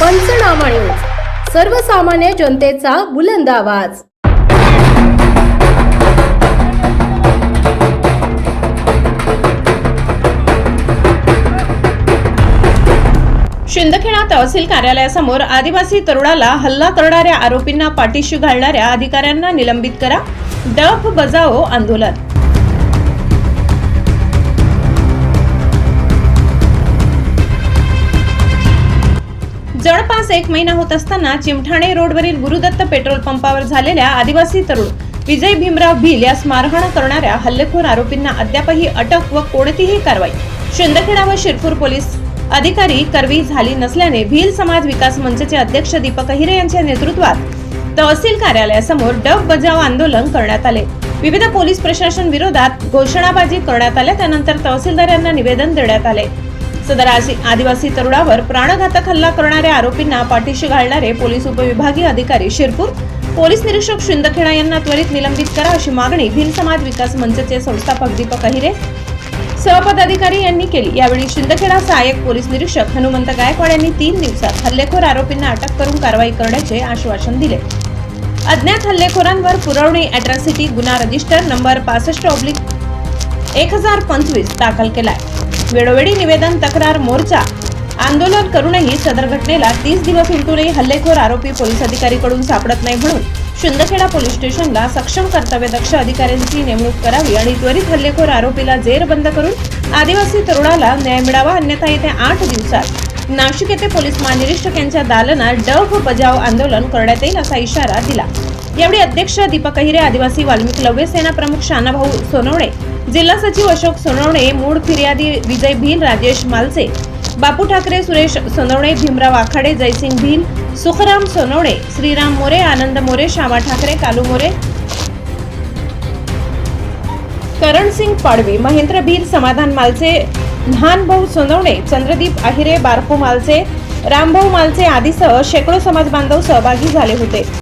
पंचनामा न्यूज. सर्वसामान्य जनतेचा बुलंद आवाज. शिंदखेडा तहसील कार्यालयासमोर आदिवासी तरुणाला हल्ला करणाऱ्या आरोपींना पाठीशी घालणाऱ्या अधिकाऱ्यांना निलंबित करा. डफ बजाओ आंदोलन. जवळपास एक महिना होत असताना चिमठाणे रोडवरील गुरुदत्त पेट्रोल पंपावर झालेल्या आदिवासी तरुण विजय भीमराव भिल यास मारहाण करणाऱ्या हल्लेखोर आरोपींना अद्यापही अटक व कोणतीही कारवाई. शिंदखेडा व शिरपूर पोलीस अधिकारी करवी झाली नसल्याने भील समाज विकास मंचचे अध्यक्ष दीपक अहिरे यांच्या नेतृत्वात तहसील कार्यालयासमोर डब बजाव आंदोलन करण्यात आले. विविध पोलीस प्रशासन विरोधात घोषणाबाजी करण्यात आल्या त्यानंतर तहसीलदार यांना निवेदन देण्यात आले. सदर आदिवासी तरुणावर प्राणघातक हल्ला करणाऱ्या आरोपींना पाठीशी घालणारे पोलीस उपविभागीय अधिकारी शिरपूर. पोलीस निरीक्षक शिंदखेडा यांना त्वरित निलंबित करा अशी मागणी भिल समाज विकास मंचचे संस्थापक दीपक अहिरे. सहपदाधिकारी यांनी केली. यावेळी शिंदखेडा सहाय्यक पोलीस निरीक्षक हनुमंत गायकवाड यांनी तीन दिवसात हल्लेखोर आरोपींना अटक करून कारवाई करण्याचे आश्वासन दिले. अज्ञात हल्लेखोरांवर पुरवणी अॅट्रॉसिटी गुन्हा रजिस्टर नंबर पासष्ट ऑब्लिक एक हजार पंचवीस दाखल केलाय. वेळोवेळी निवेदन तक्रार मोर्चा. आंदोलन करूनही सदर घटनेला तीस दिवस उलटूनही हल्लेखोर आरोपी पोलीस अधिकारीकडून सापडत नाही म्हणून शिंदखेडा पोलीस स्टेशनला सक्षम कर्तव्यदक्ष अधिकाऱ्यांची नेमणूक करावी आणि त्वरित हल्लेखोर आरोपीला जेरबंद करून आदिवासी तरुणाला न्याय मिळावा अन्यथा येत्या आठ दिवसात नाशिक येथे पोलीस महानिरीक्षक यांच्या दालनात डव बजाव आंदोलन करण्यात येईल असा इशारा दिला. यावेळी अध्यक्ष दीपक अहिरे आदिवासी वाल्मिक लव्य सेना प्रमुख शानाभाऊ सोनवणे जिल्हा सचिव अशोक सोनवणे मूळ फिर्यादी विजय भील राजेश मालसे बापू ठाकरे सुरेश सोनवणे भीमराव आखाडे जयसिंग भील सुखराम सोनवणे श्रीराम मोरे आनंद मोरे श्यामा ठाकरे कालू मोरे करणसिंग पाडवी महेंद्र भील समाधान मालचे न्हानभाऊ सोनवणे चंद्रदीप अहिरे बारको मालचे रामभाऊ मालचे आदीसह शेकडो समाज बांधव सहभागी झाले होते.